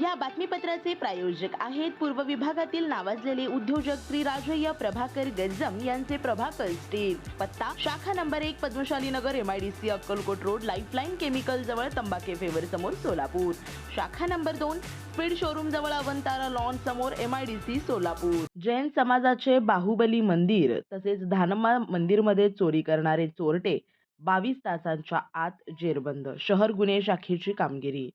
या बातमीपत्राचे प्रायोजक आहेत पूर्व विभागातील नावाजलेले उद्योजक श्री राजय्य प्रभाकर गज्जम यांचे प्रभाकर स्टील पत्ता शाखा नंबर एक Padmashali Nagar M IDC Akkalkot road lifeline chemical जवळ तंबाखे फेवर समोर सोलापूर. शाखा नंबर दोन स्पीड शोरूम जवळ अवंतारा लॉन समोर एम आयडीसी सोलापूर. जैन समाजाचे बाहुबली मंदिर तसेच धानम्मा मंदिरमध्ये चोरी करणारे चोरटे बावीस तासांच्या आत जेरबंद शहर गुन्हे शाखेची कामगिरी.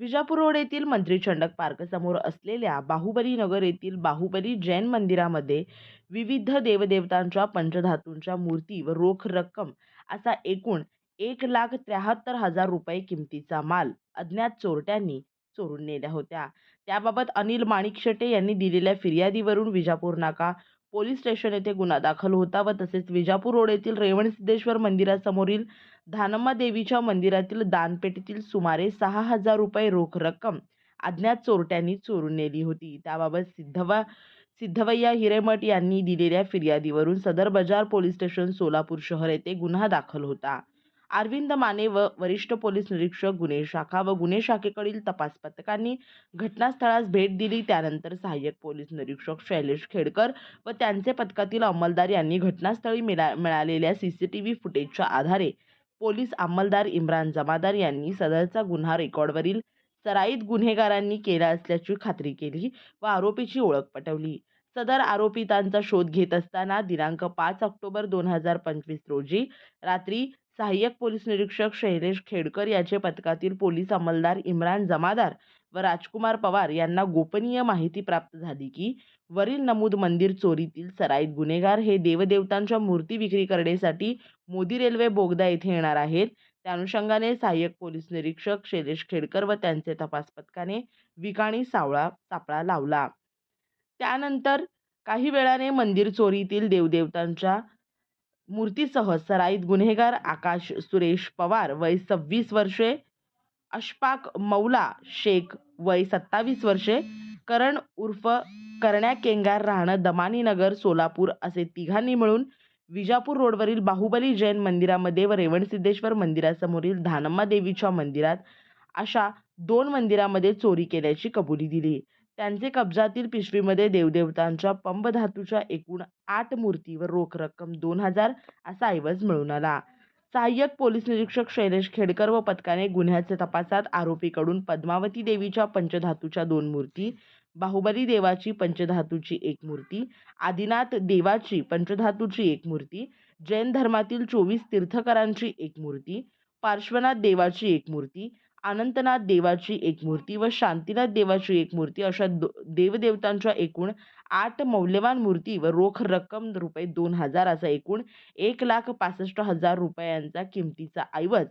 विजापूर रोड येथील मंत्री चंडक पार्कसमोर असलेल्या बाहुबली नगर येथील बाहुबली जैन मंदिरामध्ये विविध देवदेवतांच्या पंचधातूंच्या मूर्ती व रोख रक्कम असा एकूण एक लाख त्र्याहत्तर हजार रुपये किमतीचा माल अज्ञात चोरट्यांनी चोरून नेल्या होत्या. त्याबाबत अनिल माणिक शेटे यांनी दिलेल्या फिर्यादीवरून विजापूर नाका पोलीस स्टेशन येथे गुन्हा दाखल होता व तसेच विजापूर रोड येथील रेवणसिद्धेश्वर मंदिरासमोरील धानम्मा देवीच्या मंदिरातील दानपेटीतील सुमारे सहा हजार रुपये रोख रक्कम अज्ञात चोरट्यांनी चोरून नेली होती. त्याबाबत सिद्धवा सिद्धवय्या हिरेमठ यांनी दिलेल्या फिर्यादीवरून सदर बाजार पोलीस स्टेशन सोलापूर शहर येथे गुन्हा दाखल होता. अरविंद माने व वरिष्ठ पोलीस निरीक्षक गुन्हे शाखा व गुन्हे शाखेकडील तपास पथकांनी घटनास्थळास भेट दिली. त्यानंतर सहाय्यक पोलीस निरीक्षक शैलेश खेडकर व त्यांचे पथकातील अंमलदार यांनी घटनास्थळी मिळा मिळालेल्या सीसीटीव्ही फुटेजच्या आधारे पोलीस अंमलदार इम्रान जमादार यांनी सदरचा गुन्हा रेकॉर्डवरील सराईत गुन्हेगारांनी केला असल्याची खात्री केली व आरोपीची ओळख पटवली. सदर आरोपितांचा शोध घेत असताना दिनांक पाच ऑक्टोबर दोन हजार पंचवीस रोजी रात्री सहाय्यक पोलीस निरीक्षक शैलेश खेडकर याचे पथकातील पोलीस अंमलदार इम्रान जमादार व राजकुमार पवार यांना गोपनीय माहिती प्राप्त झाली की वरील नमूद मंदिर चोरीतील सराईत गुन्हेगार हे देवदेवतांच्या मूर्ती विक्री करण्यासाठी मोदी रेल्वे बोगदा येथे येणार आहेत. त्या अनुषंगाने सहाय्यक पोलीस निरीक्षक शैलेश खेडकर व त्यांचे तपास पथकाने विकाणी सावळा सापळा लावला. त्यानंतर काही वेळाने मंदिर चोरीतील देवदेवतांच्या मूर्तीसह सराईत गुन्हेगार आकाश सुरेश पवार वय सव्वीस वर्षे अशफाक मौला शेख वय सत्तावीस वर्षे करण उर्फ करण्या केंगार राहणं दमानीनगर सोलापूर असे तिघांनी मिळून विजापूर रोडवरील बाहुबली जैन मंदिरामध्ये व रेवणसिद्धेश्वर मंदिरासमोरील धानम्मा देवीच्या मंदिरात अशा दोन मंदिरामध्ये चोरी केल्याची कबुली दिली. त्यांचे कब्जातील पिशवीमध्ये देवदेवतांच्या पंबधातूच्या एकूण आठ मूर्ती व रोख रक्कम दोन हजार असा ऐवज मिळून आला. सहाय्यक पोलीस निरीक्षक शैलेश खेडकर व पथकाने गुन्ह्याच्या तपासात आरोपीकडून पद्मावती देवीच्या पंचधातूच्या दोन मूर्ती बाहुबली देवाची पंचधातूची एक मूर्ती आदिनाथ देवाची पंचधातूची एक मूर्ती जैन धर्मातील चोवीस तीर्थकरांची एक मूर्ती पार्श्वनाथ देवाची एक मूर्ती अनंतनाथ देवाची एक मूर्ती व शांतीनाथ देवाची एक मूर्ती अशा दो देवदेवतांच्या एकूण आठ मौल्यवान मूर्ती व रोख रक्कम रुपये दोन हजार असा एकूण एक लाख पासष्ट हजार रुपयांचा किमतीचा ऐवज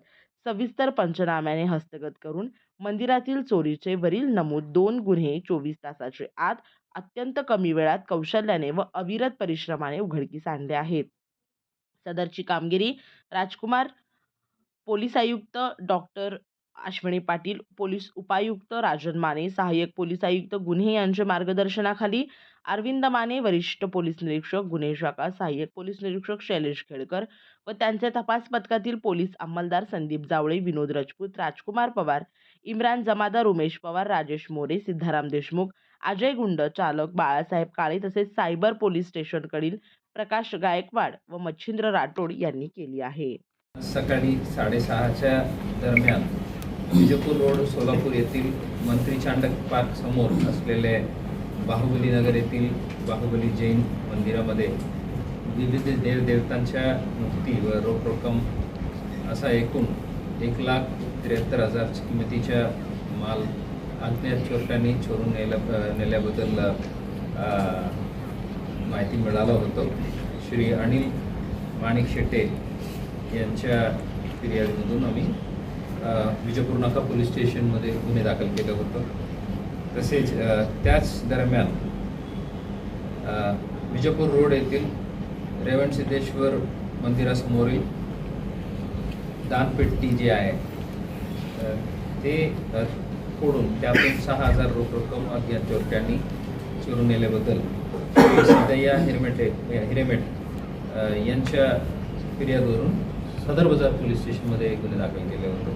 सविस्तर पंचनाम्याने हस्तगत करून मंदिरातील चोरीचे वरील नमूद दोन गुन्हे चोवीस तासाचे आत अत्यंत कमी वेळात कौशल्याने व अविरत परिश्रमाने उघडकीस आणले आहेत. सदरची कामगिरी राजकुमार पोलीस आयुक्त डॉक्टर अश्विनी पाटील पोलीस उपायुक्त राजन माने सहाय्यक पोलीस आयुक्त गुन्हे यांच्या मार्गदर्शनाखाली अरविंद माने वरिष्ठ पोलीस निरीक्षक गुन्हे शाखा सहाय्यक पोलीस निरीक्षक शैलेश खेडकर व त्यांच्या तपास पथकातील पोलीस अंमलदार संदीप जावळे विनोद राजपूत राजकुमार पवार इम्रान जमादार उमेश पवार राजेश मोरे सिद्धाराम देशमुख अजय गुंड चालक बाळासाहेब काळे तसेच सायबर पोलीस स्टेशनकडील प्रकाश गायकवाड व मच्छिंद्र राठोड यांनी केली आहे. सकाळी साडेसहाच्या दरम्यान विजयपूर रोड सोलापूर येथील मंत्री चांडक पार्क समोर असलेले बाहुबली नगर येथील बाहुबली जैन मंदिरामध्ये विविध देवदेवतांच्या मूर्ती व रोख रक्कम असा एकूण एक लाख त्र्याहत्तर हजार किमतीच्या माल अज्ञात चोरट्यांनी चोरून नेल्या नेल्याबद्दल माहिती मिळालं होतं. श्री अनिल माणिक शेट्टे यांच्या फिर्यादीमधून आम्ही विजयपूर्णाका पोलीस स्टेशनमध्ये गुन्हे दाखल केलं होतं. तसेच त्याच दरम्यान विजापूर रोड येथील रेवणसिद्धेश्वर मंदिरासमोरील दानपेट्टी जी आहे ते फोडून त्यातून सहा हजार रोख रक्कम अज्ञात चोरट्यांनी चोरून नेल्याबद्दल सिद्धय्या हिरमेटे हिरेमेट यांच्या फिर्यादवरून सदर बाजार पोलीस स्टेशनमध्ये एक गुन्हे दाखल केले होते.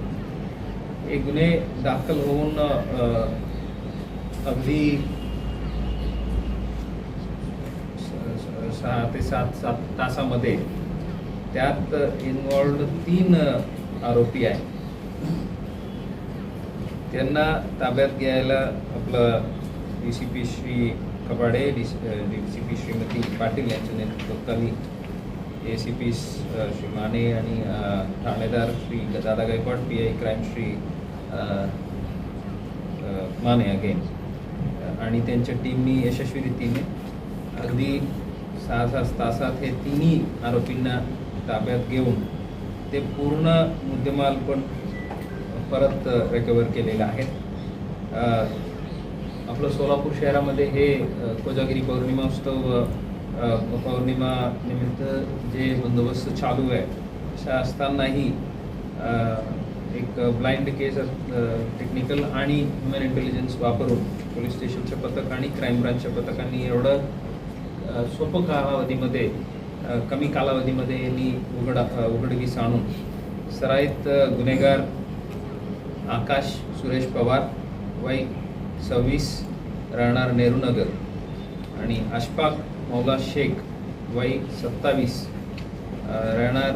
हे गुन्हे दाखल होऊन अगदी सहा ते सात सात तासामध्ये. त्यात इन्वॉल्ड तीन आरोपी आहे त्यांना ताब्यात घ्यायला आपलं D C P Shri Kapade D C P Shrimati Patil यांच्या नेतृत्वाखाली A C P Shri Mane आणि ठाणेदार Shri Dada Gaikwad P I crime Shri Mane again आणि त्यांच्या टीमनी यशस्वी रीतीने अगदी सहा सात तासात हे तिन्ही आरोपींना ताब्यात घेऊन ते पूर्ण मुद्देमाल पण परत रिकवर केलेला आहे. आपलं सोलापूर शहरामध्ये हे कोजागिरी पौर्णिमा उत्सव पौर्णिमा निमित्त जे बंदोबस्त चालू आहे अशा असतानाही एक ब्लाइंड केस टेक्निकल आणि ह्युमन इंटेलिजन्स वापरून पोलीस स्टेशनचं पथक आणि क्राईम ब्रांचच्या पथकांनी एवढं सोपं कालावधीमध्ये कमी कालावधीमध्ये यांनी उघड उघडकीस आणून सराईत गुन्हेगार आकाश सुरेश पवार वय सव्वीस राहणार नेहरूनगर आणि अशफाक मौला शेख वय सत्तावीस राहणार